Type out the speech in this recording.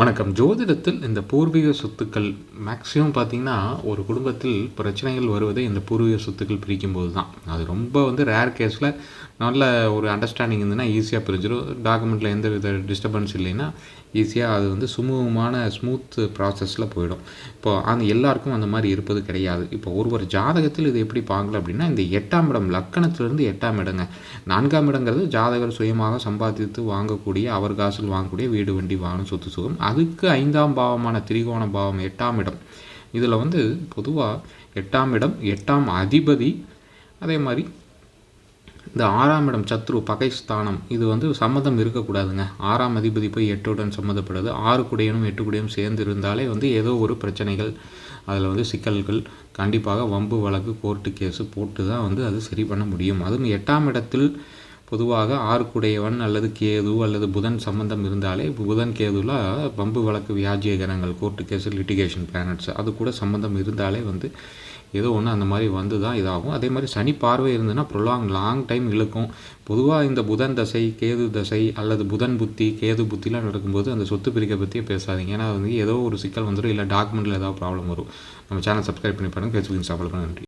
வணக்கம். ஜோதிடத்தில் இந்த பூர்வீக சொத்துக்கள் மேக்ஸிமம் பார்த்தீங்கன்னா ஒரு குடும்பத்தில் பிரச்சனைகள் வருவதே இந்த பூர்வீக சொத்துக்கள் பிரிக்கும்போது தான் அது ரொம்ப வந்து ரேர் கேஸில் நல்ல ஒரு அண்டர்ஸ்டாண்டிங் இருந்ததுன்னா ஈஸியாக பிரிஞ்சிடும் டாக்குமெண்ட்டில் எந்த வித டிஸ்டர்பன்ஸ் இல்லைன்னா ஈஸியாக அது வந்து சுமூகமான ஸ்மூத் ப்ராசஸில் போயிடும். இப்போ அந்த எல்லாருக்கும் அந்த மாதிரி இருப்பது கிடையாது. இப்போ ஒருவர் ஜாதகத்தில் இது எப்படி பார்க்கல அப்படின்னா இந்த எட்டாம் இடம் லக்கணத்திலிருந்து எட்டாம் இடங்க. நான்காம் இடங்கிறது ஜாதகர் சுயமாக சம்பாதித்து வாங்கக்கூடிய அவர் காசில் வாங்கக்கூடிய வீடு வண்டி வாகனம் சொத்து சுகம். அதுக்கு ஐந்தாம் பாவமான திரிகோண பாவம் எட்டாம் இடம். இதில் வந்து பொதுவாக எட்டாம் இடம் எட்டாம் அதிபதி அதே மாதிரி இந்த ஆறாம் இடம் சத்ரு பகைஸ்தானம் இது வந்து சம்மதம் இருக்கக்கூடாதுங்க. ஆறாம் அதிபதி போய் எட்டுடன் சம்மந்தப்படுது ஆறு குடையனும் எட்டு குடையும் சேர்ந்து இருந்தாலே வந்து ஏதோ ஒரு பிரச்சனைகள் அதில் வந்து சிக்கல்கள் கண்டிப்பாக வம்பு வழக்கு கோர்ட்டு கேஸு போட்டு தான் வந்து அது சரி பண்ண முடியும். அதுவும் எட்டாம் இடத்தில் பொதுவாக ஆறுக்குடையவன் அல்லது கேது அல்லது புதன் சம்பந்தம் இருந்தாலே புதன் கேதுவில் பம்பு வழக்கு வியாஜியகரங்கள் கோர்ட்டு கேஸு லிட்டிகேஷன் பிளானட்ஸ் அது கூட சம்மந்தம் இருந்தாலே வந்து ஏதோ ஒன்று அந்த மாதிரி வந்து தான் இதாகும். அதே மாதிரி சனி பார்வை இருந்ததுன்னா ப்ரொலாங் லாங் டைம் இழுக்கும். பொதுவாக இந்த புதன் தசை கேது தசை அல்லது புதன் புத்தி கேது புத்திலாம் நடக்கும்போது அந்த சொத்து பிரிக்க பற்றியே பேசாதீங்க. ஏன்னா வந்து ஏதோ ஒரு சிக்கல் வந்துடும் இல்லை டாக்குமெண்ட்டில் ஏதாவது ப்ராப்ளம் வரும். நம்ம சேனல் சப்ஸ்கிரைப் பண்ணி பாருங்கள் ஃபேஸ்புக் இன்ஸ்டா ஃபாலோ நன்றி.